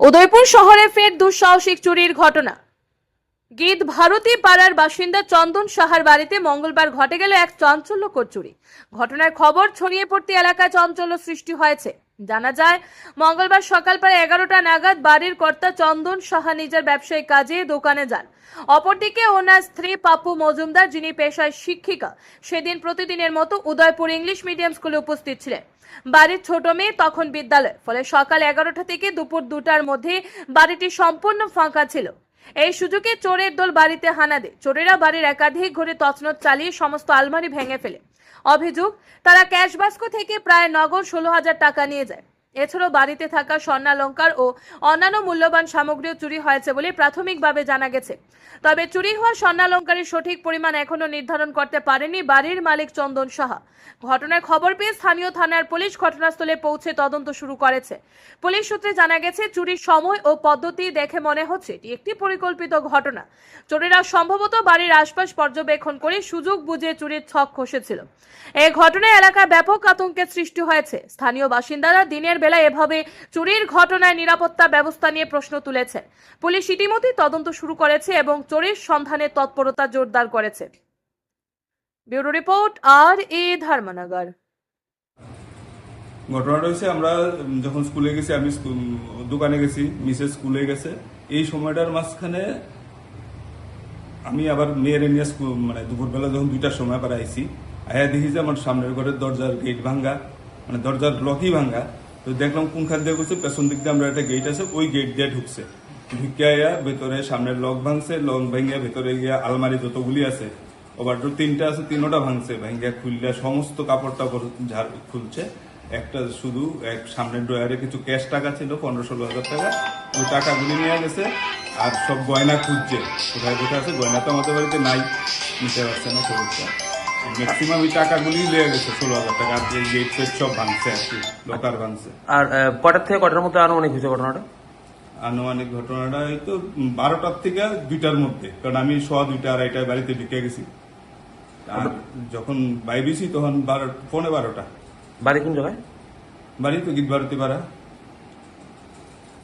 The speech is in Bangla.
উদয়পুর শহরে ফের দুঃসাহসিক চুরির ঘটনা। গীত ভারতী পাড়ার বাসিন্দা চন্দন সাহার বাড়িতে মঙ্গলবার ঘটে গেল এক চাঞ্চল্যকর চুরি। ঘটনার খবর ছড়িয়ে পড়তে এলাকায় চাঞ্চল্য সৃষ্টি হয়েছে। জানা যায়, মঙ্গলবার সকাল প্রায় এগারোটা নাগাদ বাড়ির কর্তা চন্দন সাহা নিজের ব্যবসায়িক কাজে দোকানে যান। অপরদিকে ওনার স্ত্রী পাপ্পু মজুমদার, যিনি পেশায় শিক্ষিকা, সেদিন প্রতিদিনের মতো উদয়পুর ইংলিশ মিডিয়াম স্কুলে উপস্থিত ছিলেন। বাড়ির ছোট মেয়ে তখন বিদ্যালয়, ফলে সকাল এগারোটা থেকে দুপুর দুটার মধ্যে বাড়িটি সম্পূর্ণ ফাঁকা ছিল। এই সুযোগে চোরের দল বাড়িতে হানা দেয়। চোরেরা বাড়ির একাধিক ঘরে তছনত চালিয়ে সমস্ত আলমারি ভেঙে ফেলে। অভিযোগ, তারা ক্যাশবাস্কো থেকে প্রায় নগদ ষোলো হাজার টাকা নিয়ে যায়। এছাড়াও বাড়িতে থাকা স্বর্ণালঙ্কার ও অন্যান্য মূল্যবান সামগ্রীও চুরি হয়েছে বলে প্রাথমিকভাবে জানা গেছে। তবে চুরি হওয়া স্বর্ণালঙ্কারের সঠিক পরিমাণ এখনও নির্ধারণ করতে পারেনি বাড়ির মালিক চন্দন সাহা। ঘটনার খবর পেয়ে স্থানীয় থানার পুলিশ ঘটনাস্থলে পৌঁছে তদন্ত শুরু করেছে। পুলিশ সূত্রে জানা গেছে, চুরির সময় ও পদ্ধতি দেখে মনে হচ্ছে এটি একটি পরিকল্পিত ঘটনা। চোরেরা সম্ভবত বাড়ির আশপাশ পর্যবেক্ষণ করে সুযোগ বুঝে চুরির ছক কষেছিল এই ঘটনায় এলাকায় ব্যাপক আতঙ্কের সৃষ্টি হয়েছে। স্থানীয় বাসিন্দারা দিনের বেলা এভাবে চুরির ঘটনায় নিরাপত্তা ব্যবস্থা নিয়ে প্রশ্ন তুলেছে। পুলিশ ইতিমধ্যেই তদন্ত শুরু করেছে এবং চোরের সন্ধানে তৎপরতা জোরদার করেছে। ব্যুরো রিপোর্ট আর এ ধর্মনগর। ঘটনাটা হচ্ছে আমরা যখন স্কুলে গেছি, আমি দোকানে গেছি, মিসেস স্কুলে গেছে। এই সময়টার মাঝখানে আমি আবার মেয়ের নিয়ে স্কুল মানে দুপুরবেলা যখন দুইটার সময় পরে আইছি, আয়া দেখি যে আমার সামনের ঘরের দরজার গেট ভাঙ্গা মানে দরজার লকই ভাঙ্গা। তো দেখলাম কোনখান দিয়ে করছে পেছন দিক দিয়ে আমরা একটা গেট আছে, ওই গেট দিয়ে ঢুকছে। ঢুকে আয়া ভেতরে সামনের লক ভাঙছে লক ভেঙে ভেতরে গিয়া আলমারি যতগুলি আছে ওভারডোর তিনটা আছে, তিনোটা ভাঙছে ভেঙে খুললে সমস্ত কাপড় টাপড় ঝাড় খুলছে। একটা শুধু, এক সামনের ড্রয়ারে কিছু ক্যাশ টাকা ছিল, পনেরো ষোলো হাজার টাকা। ওই টাকাগুলি নিয়ে গেছে, আর সব গয়না খুঁজছে। কোথায় কোথায় আছে? গয়না তো আমাদের বাড়িতে নাই, নিতে পারছে না সমস্যা ম্যাক্সিমাম ওই টাকাগুলি লেগে গেছে ষোলো হাজার টাকা। আর যে গেট ফেট সব ভাঙছে আর কি লোকার ভাঙছে। আর কটার থেকে কটার মধ্যে আনুমানিক হয়েছে ঘটনাটা? আনুমানিক ঘটনাটা এই তো বারোটার থেকে দুইটার মধ্যে কারণ আমি সোয়া দুইটা আড়াইটায় বাড়িতে ঢুকে গেছি। আর যখন বাইরেছি তখন বারো পৌনে বারোটা। বাড়ি কোন জায়গায়? বাড়ি তো গীত ভারতী পাড়া।